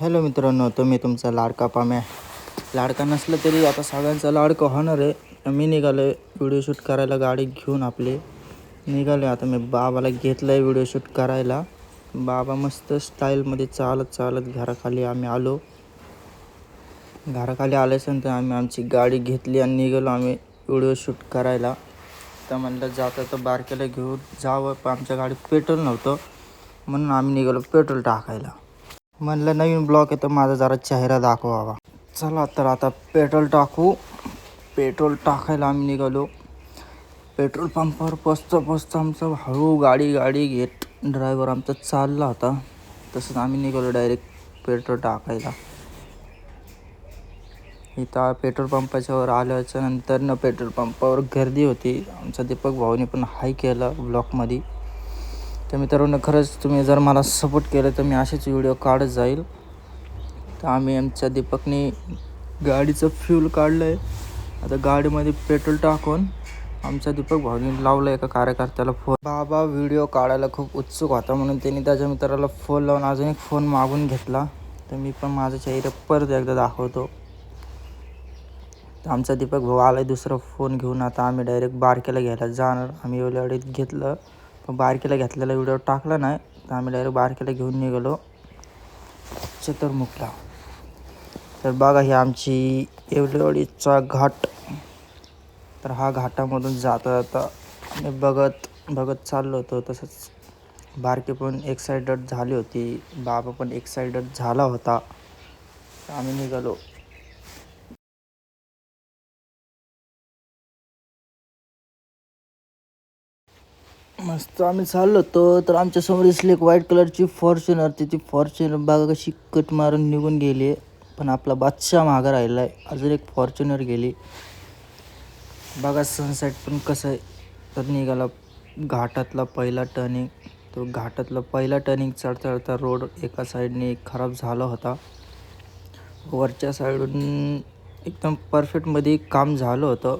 Hello मित्रांनो तुम्ही मी तुमचा लाडका पाम्या. लाडका नसलं तरी आता सगळ्यांचा लाडका होणार आहे. मी निघालो आहे व्हिडिओ शूट करायला गाडी घेऊन आपली. निघालो आता मी बाबाला घेतलं आहे व्हिडिओ शूट करायला. बाबा मस्त स्टाईलमध्ये चालत चालत घराखाली आम्ही आलो. घराखाली आल्याच्यानंतर आम्ही आमची गाडी घेतली आणि निघालो आम्ही व्हिडिओ शूट करायला. तर म्हणलं जातं तर बारक्याला घेऊन जावं पण आमच्या गाडीत पेट्रोल नव्हतं. म्हणून आम्ही निघालो पेट्रोल टाकायला. म्हणलं नवीन ब्लॉक येतो माझा जरा चेहरा दाखवावा चला तर आता पेट्रोल टाकू. पेट्रोल टाकायला आम्ही निघालो. पेट्रोल पंपावर पोचता पोचता आमचं हळू गाडी गाडी घेत ड्रायव्हर आमचा चालला होता. तसंच आम्ही निघालो डायरेक्ट पेट्रोल टाकायला. इथं पेट्रोल पंपाच्यावर आल्याच्यानंतर न पेट्रोल पंपावर गर्दी होती. आमचा दीपक भाऊने पण हाय केलं ब्लॉकमध्ये तर मित्रांनो खरंच तुम्ही जर मला सपोर्ट केलं तर मी असेच व्हिडिओ काढत जाईल. तर आम्ही आमच्या दीपकने गाडीचं फ्यूल काढलं आहे आता गाडीमध्ये पेट्रोल टाकून आमच्या दीपक भाऊने लावलं एका कार्यकर्त्याला फोन बाबा व्हिडिओ काढायला खूप उत्सुक होता. म्हणून त्यांनी त्याच्या मित्राला फोन लावून अजून एक फोन मागून घेतला. तर मी पण माझा चेहरा परत एकदा दाखवतो. तर आमचा दीपक भाऊ आला दुसरा फोन घेऊन. आता आम्ही डायरेक्ट बारकेला घ्यायला जाणार. आम्ही एवढ्या घेतलं. बारकेला घेतलेला व्हिडिओ टाकला नाही तर आम्ही डायरेक्ट बारकेला घेऊन निघालो. चतुर्मुखला तर बघा ही आमची एवढीचा घाट. तर हा घाटामधून जाता जाता आम्ही बघत बघत चाललो होतो. तसंच बारके पण एक झाली होती बाबा पण एक झाला होता. आम्ही निघालो. मस्त. आम्ही चाललो होतो तर आमच्यासमोर दिसली एक व्हाईट कलरची फॉर्च्युनर ती ती फॉर्च्युनर बघा कशी कट मारून निघून गेली. पण आपला बादशाह मागं राहिला आहे अजून एक फॉर्च्युनर गेली. बघा सनसेट पण कसं आहे. तर निघाला घाटातला पहिला टर्निंग तो घाटातला पहिला टर्निंग चढता चढता रोड एका साईडने खराब झाला होता. वरच्या साईडून एकदम परफेक्टमध्ये काम झालं होतं.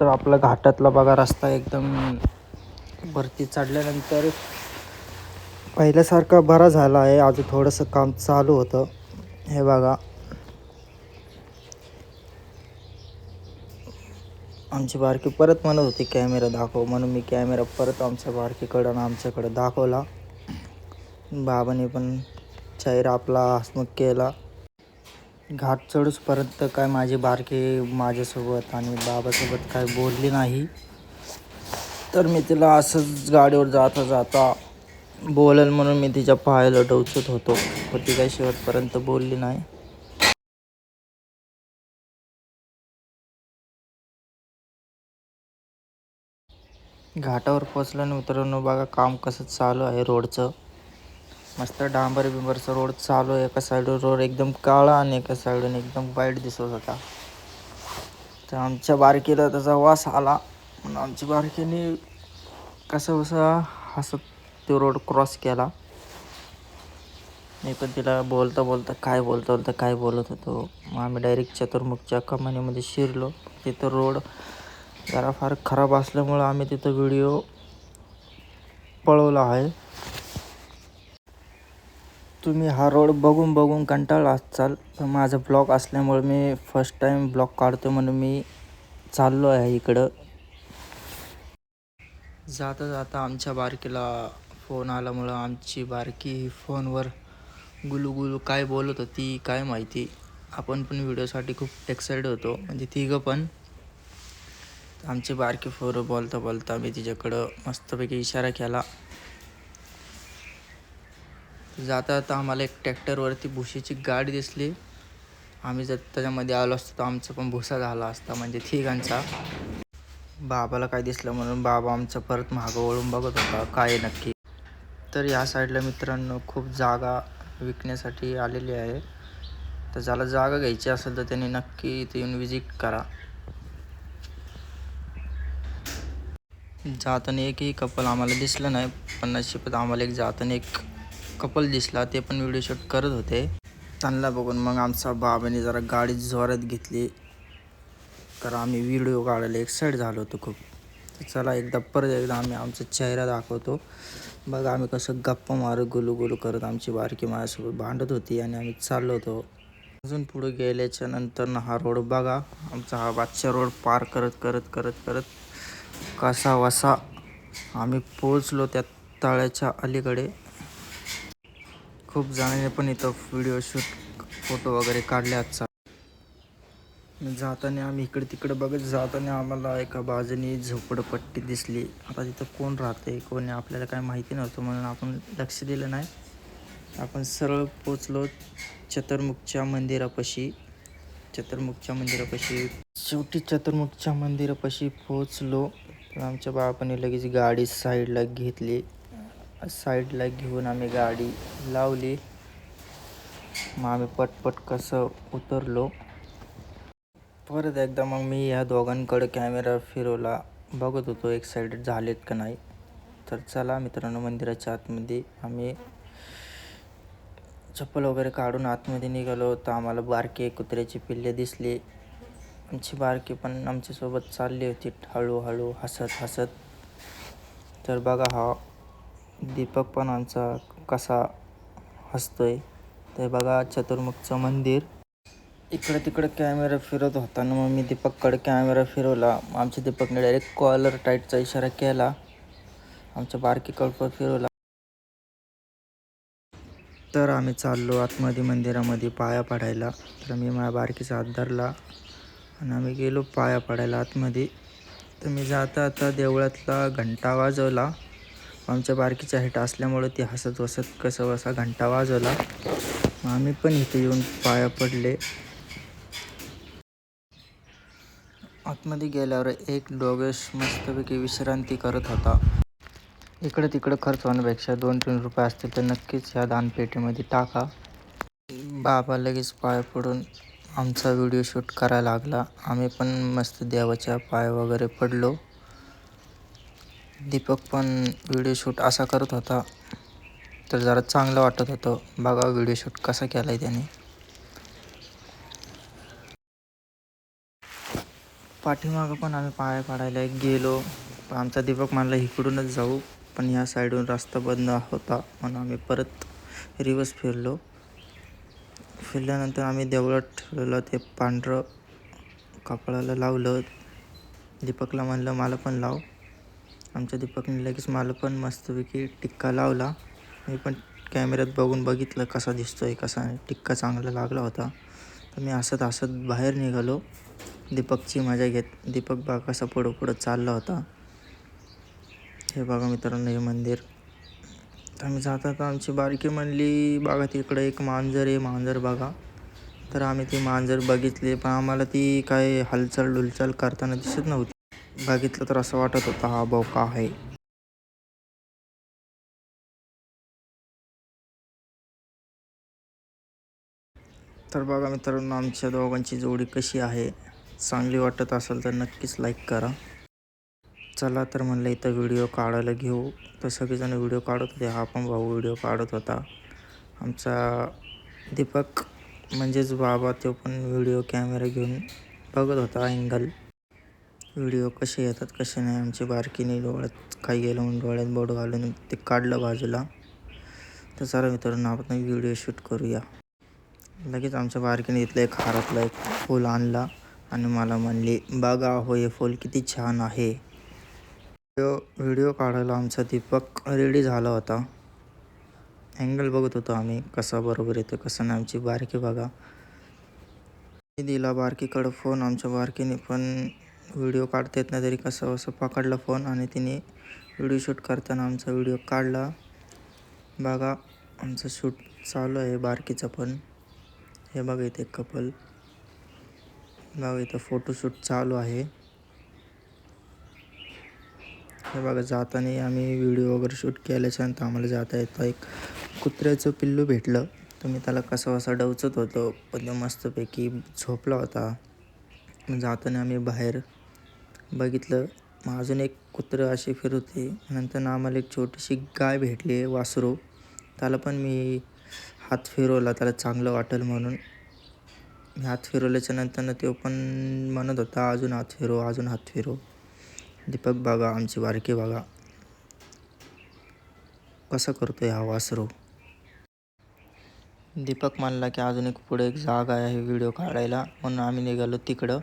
तर आपला घाटातला बघा रस्ता एकदम भरती चढल्यानंतर पहिल्यासारखा बरा झाला आहे. अजून थोडंसं काम चालू होतं. हे बघा. आमची बारकी परत म्हणत होती कॅमेरा दाखव. म्हणून मी कॅमेरा परत आमच्या बारकीकडं आणि आमच्याकडं दाखवला. बाबाने पण चेहरा आपला हसमुख केला. घाट चढूसपर्यंत काय माझी बारके माझ्यासोबत आणि बाबासोबत काय बोलली नाही. तर मी तिला असंच गाडीवर जाता जाता बोलेल म्हणून मी तिच्या पायाला डोचत होतो. पण ती काही शेवटपर्यंत बोलली नाही. घाटावर पोचल्यानं मित्रांनो बघा काम कसं चालू आहे रोडचं. मस्त डांबर बिंबरचा रोड चालू आहे एका साईडवर रोड एकदम काळा आणि एका साईडून एकदम वाईट दिसत होता. तर आमच्या बारकीला त्याचा वास आला. म्हणून आमच्या बारकीने कसं कसं हसत तो रोड क्रॉस केला. मी पण तिला बोलता बोलता काय बोलता बोलता काय बोलत होतो. मग आम्ही डायरेक्ट चतुर्मुखच्या कमानीमध्ये शिरलो. तिथं रोड जरा फार खराब असल्यामुळं आम्ही तिथं व्हिडिओ पळवला आहे. तुम्ही हा रोड बघून बघून कंटाळला असाल. पण माझा ब्लॉग असल्यामुळे मी फर्स्ट टाईम ब्लॉग काढतो म्हणून मी चाललो आहे इकडं. जाता जाता आमच्या बारकीला फोन आल्यामुळं आमची बारकी फोनवर गुलू काय बोलत होती काय माहिती. आपण पण व्हिडिओसाठी खूप एक्साइट होतो. म्हणजे तिघं पण. आमची बारकी फोर बोलता बोलता मी तिच्याकडं मस्तपैकी इशारा केला. जाता जाता आम्हाला एक ट्रॅक्टरवरती भुशीची गाडी दिसली. आम्ही जर त्याच्यामध्ये आलो असतो तर आमचा पण भुसा झाला असता म्हणजे तिघांचा. बाबाला काय दिसलं म्हणून बाबा आमचं परत मागं वळून बघत होता. काय नक्की? तर या साईडला मित्रांनो खूप जागा विकण्यासाठी आलेली आहे. तर ज्याला जागा घ्यायची असेल तर त्यांनी नक्की इथे येऊन विजिट करा. जाताना एकही कपल आम्हाला दिसलं नाही पण नशिबात आम्हाला एक जाताना एक कपल दिसला ते पण व्हिडिओ शूट करत होते. त्यांना बघून मग आमचा बाबाने जरा गाडी जोरात घेतली. तर आम्ही व्हिडिओ काढायला एक्साईट झालो होतो खूप. तर चला एकदा परत एकदा आम्ही आमचा चेहरा दाखवतो. बघा आम्ही कसं गप्पा मारत गुलू गुलू करत आमची बारकी माझ्यासोबत भांडत होती आणि आम्ही चाललो होतो. अजून पुढे गेल्याच्यानंतर ना हा रोड बघा. आमचा हा बादशा रोड पार करत करत करत करत कसा वसा आम्ही पोचलो त्या तळ्याच्या अलीकडे. खूप जणांनी पण इथं व्हिडिओ शूट फोटो वगैरे काढले आजचा. जाताना आम्ही इकडे तिकडे बघत जाताना आम्हाला एका बाजूने झोपडपट्टी दिसली. आता तिथं कोण राहते कोणी आपल्याला काय माहिती नव्हतं म्हणून आपण लक्ष दिलं नाही. आपण सरळ पोचलो चतुर्मुखच्या मंदिरापाशी. चतुर्मुखच्या मंदिरापाशी शेवटी चतुर्मुखच्या मंदिरापाशी पोचलो आमच्या बापाने लगेच गाडी साईडला घेतली. साईडला घेऊन आम्ही गाडी लावली. मग आम्ही पटपट कसं उतरलो. परत एकदा मग मी ह्या दोघांकडे कॅमेरा फिरवला. बघत होतो एक साईड झालेत का नाही. तर चला मित्रांनो मंदिराच्या आतमध्ये आम्ही चप्पल वगैरे काढून आतमध्ये निघालो. तर आम्हाला बारके कुत्र्याची पिल्ले दिसली. आमची बारकी पण आमच्यासोबत चालली होती. हळूहळू हसत हसत. तर बघा हा दीपक पणांचा आमचा कसा हसतोय. ते बघा चतुर्मुखचं मंदिर. इकडं तिकडं कॅमेरा फिरत होताना मग मी दीपककडे कॅमेरा फिरवला. आमच्या दीपकने डायरेक्ट कॉलर टाईटचा इशारा केला. आमच्या बारकीकडं फिरवला. तर आम्ही चाललो आतमध्ये मंदिरामध्ये पाया पडायला. तर मी माझ्या बारकीचा हात धरला. आणि आम्ही गेलो पाया पडायला आतमध्ये. तर मी जाता आता देवळातला घंटा वाजवला. आमच्या बारकीच्या हेट असल्यामुळं ती हसत वसत कसं वसा घंटा वाजवला. आम्ही पण इथे येऊन पाया पडले. आतमध्ये गेल्यावर एक डोगेश मस्तपैकी विश्रांती करत होता. इकडं तिकडं खर्च होण्यापेक्षा दोन तीन रुपये असतील तर नक्कीच ह्या दानपेटीमध्ये टाका. बाबा लगेच पाय पडून आमचा व्हिडिओ शूट करायला लागला. आम्ही पण मस्त देवाच्या पाय वगैरे पडलो. दीपक पण व्हिडिओ शूट असा करत होता. तर जरा चांगलं वाटत होतं. बघा व्हिडिओ शूट कसा केला आहे त्याने. पाठीमागं पण आम्ही पाया पाडायला गेलो. पण आमचा दीपक म्हणला इकडूनच जाऊ. पण ह्या साईडून रस्ता बंद होता. म्हणून आम्ही परत रिवर्स फिरलो. फिरल्यानंतर आम्ही देवळात ठेवलं ते पांढरं कपडाला लावलं. दीपकला म्हणलं मला पण लाव. आमच्या दीपकने लगेच मला पण मस्तपैकी टिक्का लावला. मी पण कॅमेऱ्यात बघून बघितलं कसा दिसतो आहे कसा टिक्का चांगला लागला होता. तर मी हसत हसत बाहेर निघालो. दीपकची मजा घेत दीपक बा कसा पुढं पुढं चालला होता. हे बघा मित्रांनो हे मंदिर. तर आम्ही जाता तर आमची बारकी म्हणली बघा तिकडं एक मांजर आहे मांजर बघा. तर आम्ही ती मांजर बघितली पण आम्हाला ती काय हालचाल डुलचाल करताना दिसत नव्हती. बघितलं तर असं वाटत होतं हा बोका आहे? तर बघा मित्रांनो आमच्या दोघांची जोडी कशी आहे? चांगली वाटत असेल तर नक्कीच लाईक करा. चला तर म्हणलं इथं व्हिडिओ काढायला घेऊ. तर सगळेजण व्हिडिओ काढत होते हा पण भाऊ व्हिडिओ काढत होता. आमचा दीपक म्हणजेच बाबा तो पण व्हिडिओ कॅमेरा घेऊन बघत होता अँगल व्हिडिओ कसे येतात कसे नाही आमची बारकीने डोळ्यात काही गेलं म्हणून डोळ्यात बोट घालून ते काढलं बाजूला. तर चला मित्रांनो आपण व्हिडिओ शूट करूया. लगेच आमच्या बारकीने इथलं एक हारातला एक फूल आणला आणि मला म्हणली बघा हो हे फूल किती छान आहे. व्हिडिओ व्हिडिओ काढायला आमचा दीपक रेडी झाला होता. अँगल बघत होतो आम्ही कसा बरोबर येतो कसं नाही आमची बारकी बघा. मी दिला बारकीकडं फोन आमच्या बारकीने पण व्हिडिओ काढता येत नाही तरी कसं असं पकडला फोन आणि तिने व्हिडिओ शूट करताना आमचा व्हिडिओ काढला. बघा आमचं शूट चालू आहे बारकीचं पण. हे बघा इथे कपल बघा इथं फोटोशूट चालू आहे. हे बघा जाताना आम्ही व्हिडिओ वगैरे शूट केल्याच्यानंतर आम्हाला जाता येतं. एक कुत्र्याचं पिल्लू भेटलं. तर मी त्याला कसं असं डवचत होतो. पण तो मस्तपैकी झोपला होता. जाताना आम्ही बाहेर बघितलं. मग अजून एक कुत्रं अशी फिरवते. नंतर ना आम्हाला एक छोटीशी गाय भेटली वासरू. त्याला पण मी हात फिरवला त्याला चांगलं वाटेल म्हणून. मी हात फिरवल्याच्या नंतरनं तो पण म्हणत होता अजून हात फिरव अजून हात फिरव. दीपक बघा आमची बारकी बघा. कसं करतो हा वासरू? दीपक म्हणला की अजून एक पुढे एक जागा आहे व्हिडिओ काढायला. म्हणून आम्ही निघालो तिकडं.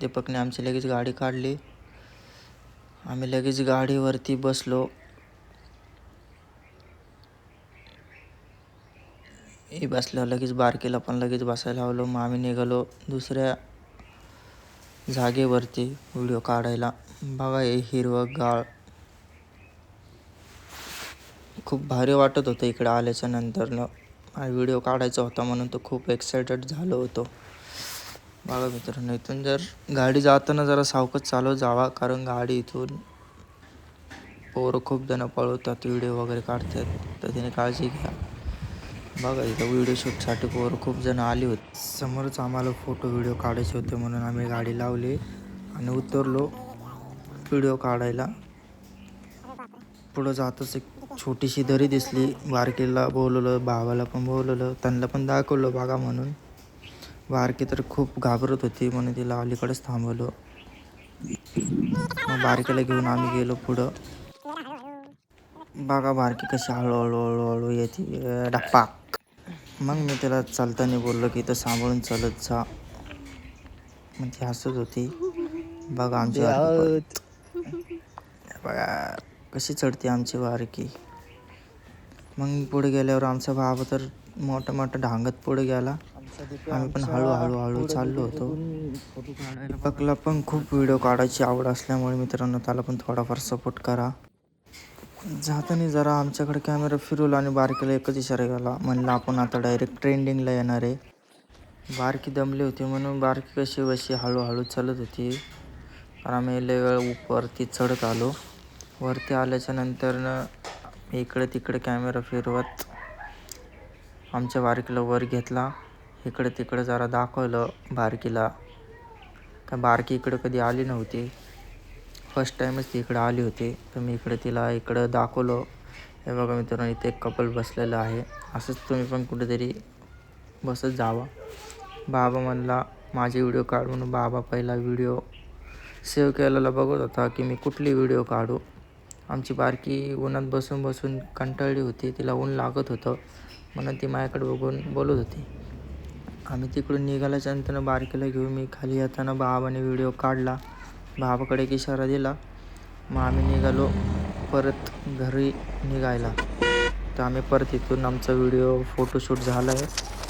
दीपकने आमची लगेच गाडी काढली. आम्ही लगेच गाडीवरती बसलो. हे बसल्यावर लगेच बारकेला पण लगेच बसायला लावलो. मग आम्ही निघालो दुसऱ्या जागेवरती व्हिडिओ काढायला. बघा हे हिरवं गाळ. खूप भारी वाटत होतं इकडे आल्याच्या नंतरनं. हा व्हिडिओ काढायचा होता म्हणून तो खूप एक्सायटेड झालो होतो. बघा मित्रांनो इथून जर गाडी जाताना जरा सावकाश चालू जावा कारण गाडी इथून पोरं खूप जणं पळवतात व्हिडिओ वगैरे काढतात तर तिने काळजी घ्या. बघा इथं व्हिडिओ शूटसाठी पोरं खूप जण आली होती. समोरच आम्हाला फोटो व्हिडिओ काढायचे होते म्हणून आम्ही गाडी लावली आणि उतरलो. व्हिडिओ काढायला. पुढं जातच एक छोटीशी दरी दिसली. बारकीला बोलवलं भावाला पण बोलवलं त्यांना पण दाखवलं बघा म्हणून. बारकी तर खूप घाबरत होती म्हणून तिला अलीकडेच थांबवलं. मग बारकीला घेऊन आम्ही गेलो पुढं. बघा बारकी कशी हळूहळू हळूहळू येते. डप्पाक मग मी त्याला चालताना बोललो की इथं सांभाळून चालत जा. मग ती हसत होती. बघा आमची बारकी पण- बघा. कशी चढते आमची बारकी मग पुढे गेल्यावर आमचा बाबा तर मोठं मोठं ढांगत पुढे गेला. आम्ही पण हळूहळू हळू चाललो होतो. दीपकला पण खूप व्हिडिओ काढायची आवड असल्यामुळे मित्रांनो त्याला पण थोडाफार सपोर्ट करा. जाताना जरा आमच्याकडे कॅमेरा फिरवला आणि बारकीला एकच इशारा गेला म्हणलं आपण आता डायरेक्ट ट्रेंडिंगला येणार आहे. बारकी दमली होती म्हणून बारकी कशी वशी हळूहळू चालत होती. कारण आम्ही लय वेळ उपवरती चढत आलो. वरती आल्याच्या नंतरनं इकडे तिकडे कॅमेरा फिरवत आमच्या बारकीला वर घेतला. इकडे तिकडे जरा दाखवलं बारकीला. का बारकी इकडं कधी आली नव्हती. फर्स्ट टाईमच ती इकडं आली होती. तर मी इकडे तिला इकडं दाखवलं. हे बघा मित्रांनो इथे एक कपल बसलेलं आहे. असंच तुम्ही पण कुठेतरी बसत जावा. बाबा म्हणला माझे व्हिडिओ काढ म्हणून बाबा पहिला व्हिडिओ सेव्ह केलेला बघत होता की मी कुठली व्हिडिओ काढू? आमची बारकी उन्हात बसून बसून कंटाळली होती. तिला ऊन लागत होतं म्हणून ती माझ्याकडे बघून बोलत होती. आम्ही तिकडून निघाल्याच्या नंतर बारकीला घेऊन मी खाली येताना बाबाने व्हिडिओ काढला. बाबाकडे एक इशारा दिला. मग आम्ही निघालो. परत घरी निघायला. तर आम्ही परत इथून आमचा व्हिडिओ फोटोशूट झाला आहे.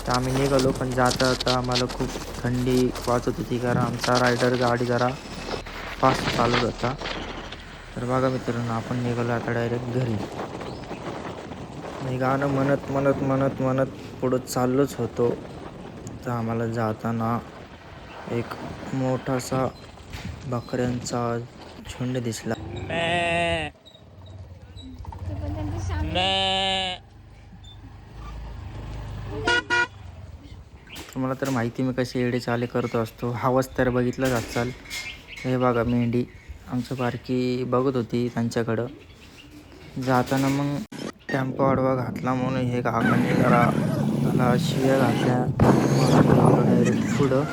तर आम्ही निघालो पण जाता जाता आम्हाला खूप थंडी वाचत होती. कारण आमचा रायडर गाडी जरा फास्ट चालत होता. तर बघा मित्रांनो आपण निघालो आता डायरेक्ट घरी. मी गाणं म्हणत म्हणत म्हणत म्हणत पुढं चाललोच होतो. तर आम्हाला जाताना एक मोठासा बकऱ्यांचा झुंड दिसला. तुम्हाला तर माहिती मी कशी एडे चाले करत असतो. हवस तर बघितलाच असाल. हे बघा मेंढी. आमचं बारकी बघत होती त्यांच्याकडं. जाताना मग टेम्पो आडवा घातला म्हणून हे काकांनी जरा त्याला शिव्या घातल्या. पुढं.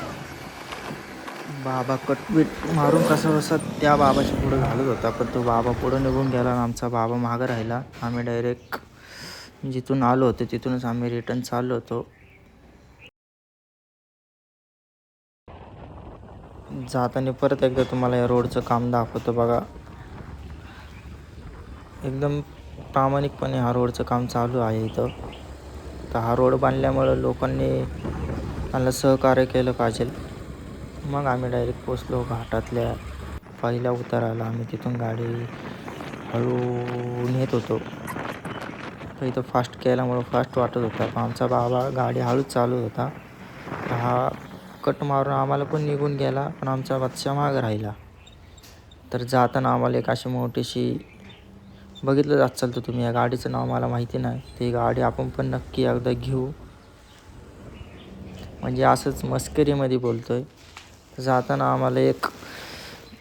बाबा कटबीट मारून कसं कसं त्या बाबाच्या पुढं घालत होता पण तो बाबा पुढं निघून गेला आणि आमचा बाबा मागं राहिला. आम्ही डायरेक्ट जिथून आलो होतो तिथूनच आम्ही रिटर्न चाललो होतो. जाताना परत एकदा तुम्हाला या रोडचं काम दाखवतो बघा. एकदम प्रामाणिकपणे हा रोडचं काम चालू आहे इथं. तर हा रोड बांधल्यामुळं लोकांनी त्यांना सहकार्य केलं पाहिजे. मग आम्ही डायरेक्ट पोचलो घाटातल्या पहिल्या उताराला. आम्ही तिथून गाडी हळू नेत होतो. तर इथं फास्ट केल्यामुळं फास्ट वाटत होता. आमचा बाबा गाडी हळूच चालू होता. हा कट मारून आम्हाला पण निघून गेला पण आमचा बादशाह मागं राहिला. तर जाताना आम्हाला एक अशी मोठीशी बघितलं जात चालतं तुम्ही या गाडीचं नाव मला माहिती नाही. ती गाडी आपण पण नक्की एकदा घेऊ. म्हणजे असंच मस्करीमध्ये बोलतो आहे जाताना आम्हाला एक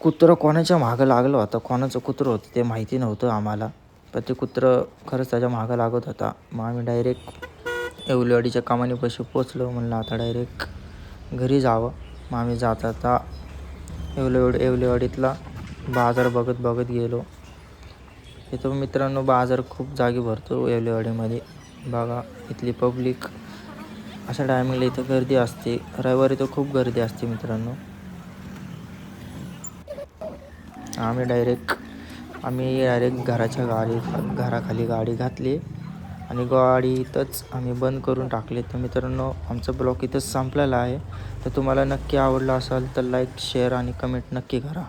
कुत्रं कोणाच्या मागं लागलं होतं? कोणाचं कुत्रं होतं ते माहिती नव्हतं आम्हाला. पण ते कुत्रं खरंच त्याच्या मागं लागत होता. मग आम्ही डायरेक्ट येवलेवाडीच्या कामानीपाशी पोचलो म्हणलं आता डायरेक्ट घरी जावं. मग आम्ही जाता आता येवलेवाडी येवलेवाडीतला बाजार बघत बघत गेलो. इथं मित्रांनो बाजार खूप जागी भरतो येवलेवाडीमध्ये बघा इथली पब्लिक अशा टायमिंगला इथं गर्दी असते. रविवारी तर खूप गर्दी असते मित्रांनो. आम्ही डायरेक्ट आम्ही डायरेक्ट घराच्या गाडी घराखाली गाडी घातली. आणि गाडी इथंच आम्ही बंद करून टाकले. तर मित्रांनो आमचा ब्लॉग इथंच संपलेला आहे. तर तुम्हाला नक्की आवडला असाल तर लाईक शेअर आणि कमेंट नक्की करा.